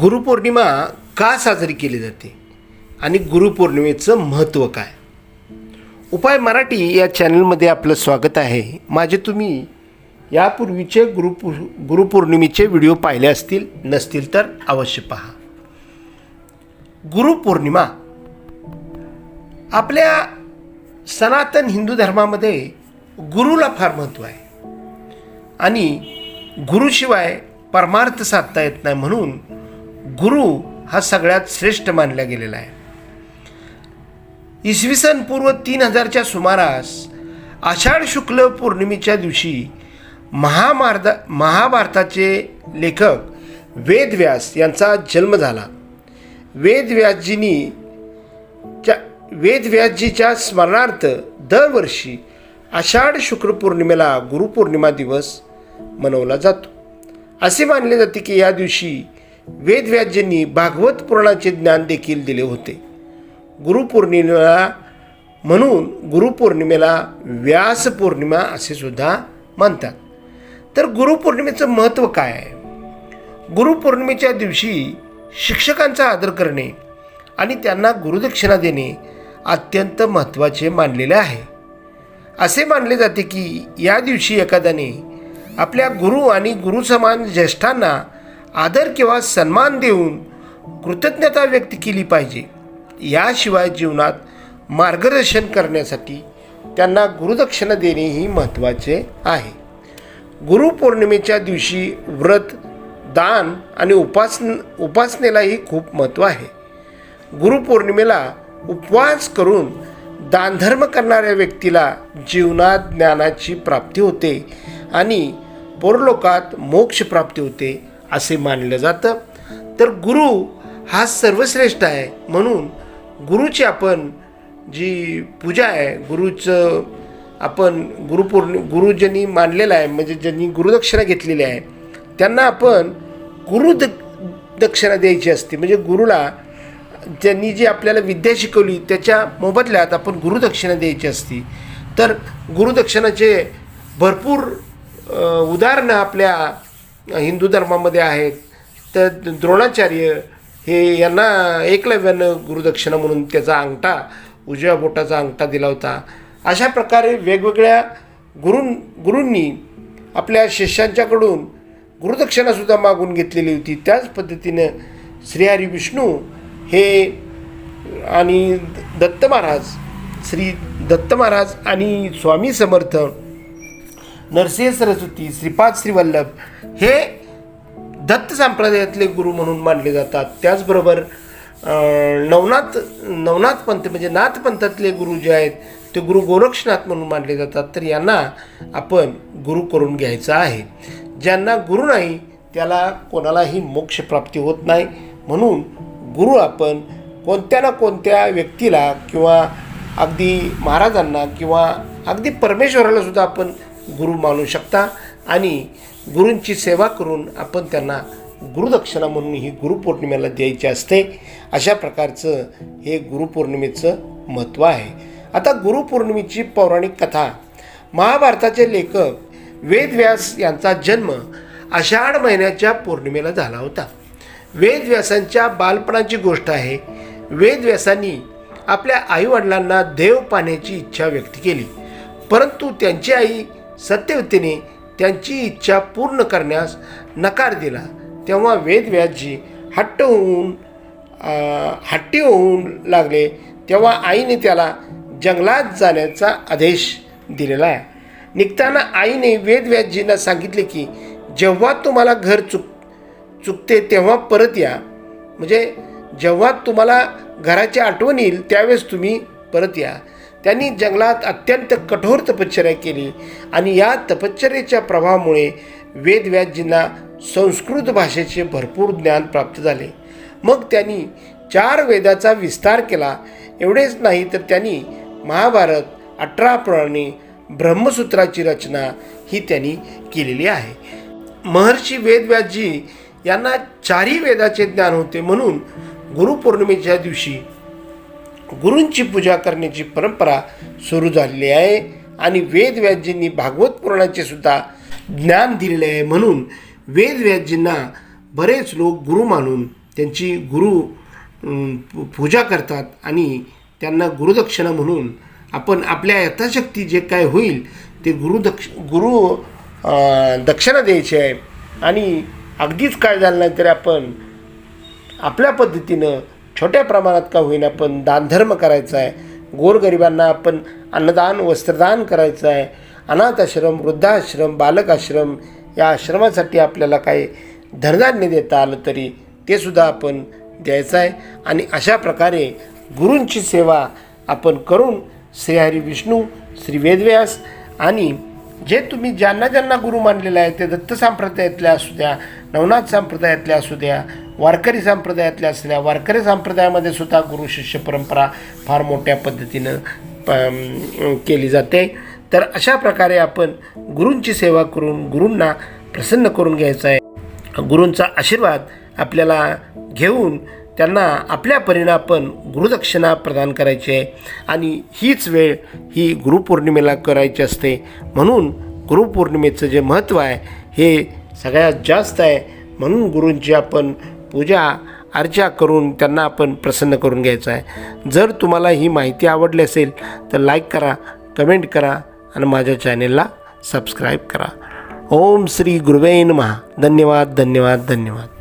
गुरुपौर्णिमा का साजरी केली जाते आणि गुरुपौर्णिमेचं महत्त्व काय? उपाय मराठी या चॅनलमध्ये आपलं स्वागत आहे. माझे तुम्ही यापूर्वीचे गुरुपु गुरुपौर्णिमेचे व्हिडिओ पाहिले असतील नसतील तर अवश्य पहा. गुरुपौर्णिमा आपल्या सनातन हिंदू धर्मामध्ये गुरुला फार महत्त्व आहे. आणि गुरुशिवाय परमार्थ साधता येत नाही म्हणून गुरु हा सगळ्यात श्रेष्ठ मानला गेलेला आहे. इसवी सन पूर्व तीन हजारच्या सुमारास आषाढ शुक्ल पौर्णिमेच्या दिवशी महामार्दा महाभारताचे लेखक वेदव्यास यांचा जन्म झाला. वेदव्यासजींनी च्या वेदव्यासजीच्या स्मरणार्थ दरवर्षी आषाढ शुक्र पौर्णिमेला गुरुपौर्णिमा दिवस मनवला जातो. असे मानले जाते की या दिवशी वेदव्याज्यांनी भागवत पुराणाचे ज्ञान देखील दिले होते. गुरुपौर्णिमेला म्हणून गुरुपौर्णिमेला व्यास पौर्णिमा असे सुद्धा म्हणतात. तर गुरुपौर्णिमेचं महत्त्व काय आहे? गुरुपौर्णिमेच्या दिवशी शिक्षकांचा आदर करणे आणि त्यांना गुरुदक्षिणा देणे अत्यंत महत्त्वाचे मानलेले आहे. असे मानले जाते की या दिवशी एखाद्याने आपल्या गुरु आणि गुरुसमान ज्येष्ठांना आदर किंवा सन्मान देऊन कृतज्ञता व्यक्त केली पाहिजे. याशिवाय जीवनात मार्गदर्शन करण्यासाठी त्यांना गुरुदक्षिणा देणेही महत्त्वाचे आहे. गुरुपौर्णिमेच्या दिवशी व्रत दान आणि उपासन उपासनेलाही खूप महत्त्व आहे. गुरुपौर्णिमेला उपवास करून दानधर्म करणाऱ्या व्यक्तीला जीवनात ज्ञानाची प्राप्ती होते आणि पोरलोकात मोक्ष प्राप्ती होते. असे मानलं जातं. तर गुरु हा सर्वश्रेष्ठ आहे. म्हणून गुरुची आपण जी पूजा आहे गुरुचं आपण गुरुपौर्णि गुरु ज्यांनी मानलेलं आहे म्हणजे ज्यांनी गुरुदक्षिणा घेतलेली आहे त्यांना आपण गुरु द दक्षिणा द्यायची असते. म्हणजे गुरुला ज्यांनी जी आपल्याला विद्या शिकवली त्याच्या मोबदल्यात आपण गुरुदक्षिणा द्यायची असती. तर गुरुदक्षिणाचे भरपूर उदाहरणं आपल्या हिंदू धर्मामध्ये आहेत तर द्रोणाचार्य हे यांना एकलव्यानं गुरुदक्षिणा म्हणून त्याचा अंगठा उजव्या बोटाचा अंगठा दिला होता. अशा प्रकारे वेगवेगळ्या गुरुं गुरूंनी आपल्या शिष्यांच्याकडून गुरुदक्षिणासुद्धा मागून घेतलेली होती. त्याच पद्धतीनं श्रीहरी विष्णू हे आणि दत्त महाराज श्री दत्त महाराज आणि स्वामी समर्थ नरसिंह सरस्वती श्रीपाद श्रीवल्लभ हे दत्त संप्रदायातले गुरु म्हणून मानले जातात. त्याचबरोबर नवनाथ नवनाथ पंथ म्हणजे नाथ पंथातले गुरु जे आहेत ते गुरु गोरक्षनाथ म्हणून मानले जातात. तर यांना आपण गुरु करून घ्यायचं आहे. ज्यांना गुरु नाही त्याला कोणालाही मोक्षप्राप्ती होत नाही. म्हणून गुरु आपण कोणत्या ना कोणत्या व्यक्तीला किंवा अगदी महाराजांना किंवा अगदी परमेश्वराला सुद्धा आपण गुरु मानू शकता आणि गुरूंची सेवा करून आपण त्यांना गुरुदक्षिणा म्हणून ही गुरुपौर्णिमेला द्यायची असते. अशा प्रकारचं हे गुरुपौर्णिमेचं महत्त्व आहे. आता गुरुपौर्णिमेची पौराणिक कथा. महाभारताचे लेखक वेदव्यास यांचा जन्म आषाढ महिन्याच्या पौर्णिमेला झाला होता. वेदव्यासांच्या बालपणाची गोष्ट आहे. वेदव्यासांनी आपल्या आईवडिलांना देव पाहण्याची इच्छा व्यक्त केली. परंतु त्यांची आई सत्यवतीने त्यांची इच्छा पूर्ण करण्यास नकार दिला. तेव्हा वेदव्यासजी हट्ट होऊन हट्टी होऊन लागले. तेव्हा आईने त्याला जंगलात जाण्याचा आदेश दिलेला. आहे निघताना आईने वेदव्यासजींना सांगितले की जेव्हा तुम्हाला घर चुक चुकते तेव्हा परत या. म्हणजे जेव्हा तुम्हाला घराची आठवण येईल त्यावेळेस तुम्ही परत या. त्यांनी जंगलात अत्यंत कठोर तपश्चर्या केली आणि या तपश्चर्याच्या प्रभावामुळे वेदव्यासजींना संस्कृत भाषेचे भरपूर ज्ञान प्राप्त झाले. मग त्यांनी चार वेदाचा विस्तार केला. एवढेच नाही तर त्यांनी महाभारत अठरा पुराणे ब्रह्मसूत्राची रचना ही त्यांनी केलेली आहे. महर्षी वेदव्यासजी यांना चारही वेदाचे ज्ञान होते म्हणून गुरुपौर्णिमेच्या दिवशी गुरूंची पूजा करण्याची परंपरा सुरू झालेली आहे आणि वेदव्यासजींनी भागवत पुराणाचे सुद्धा ज्ञान दिलेले आहे म्हणून वेदव्यासजींना बरेच लोक गुरु मानून त्यांची गुरु पू- पूजा करतात आणि त्यांना गुरुदक्षिणा म्हणून आपण आपल्या यथाशक्ती जे काय होईल ते गुरुदक्ष गुरु दक्षिणा द्यायची आहे. आणि अगदीच काय झालं नाही तरी आपण आपल्या पद्धतीनं छोट्या प्रमाणात का होईना पण दानधर्म करायचा आहे. गोरगरिबांना आपण अन्नदान वस्त्रदान करायचं आहे. अनाथ आश्रम वृद्धाश्रम बालकाश्रम या आश्रमासाठी आपल्याला काही धनधान्य देता आलं तरी ते सुद्धा आपण द्यायचं आहे. आणि अशा प्रकारे गुरूंची सेवा आपण करून श्रीहरी विष्णू श्री वेदव्यास आणि जे तुम्ही ज्यांना ज्यांना गुरु मानलेले आहे ते दत्त संप्रदायातल्या असू द्या नवनाथ संप्रदायातले असू द्या वारकरी संप्रदायातल्या असल्या वारकरी संप्रदायामध्ये सुद्धा गुरु शिष्य परंपरा फार मोठ्या पद्धतीनं प केली जाते. तर अशा प्रकारे आपण गुरूंची सेवा करून गुरूंना प्रसन्न करून घ्यायचं आहे. गुरूंचा आशीर्वाद आपल्याला घेऊन त्यांना आपल्या परीनं आपण गुरुदक्षिणा प्रदान करायची आहे. आणि हीच वेळ ही गुरुपौर्णिमेला करायची असते. म्हणून गुरुपौर्णिमेचं जे महत्त्व आहे हे सगळ्यात जास्त आहे. म्हणून गुरूंची आपण पूजा अर्चा करून त्यांना आपण प्रसन्न करून घ्यायचं आहे. जर तुम्हाला ही माहिती आवडली असेल तर लाईक करा कमेंट करा आणि माझ्या चॅनेलला सबस्क्राईब करा. ओम श्री गुरुवेन महा धन्यवाद धन्यवाद धन्यवाद.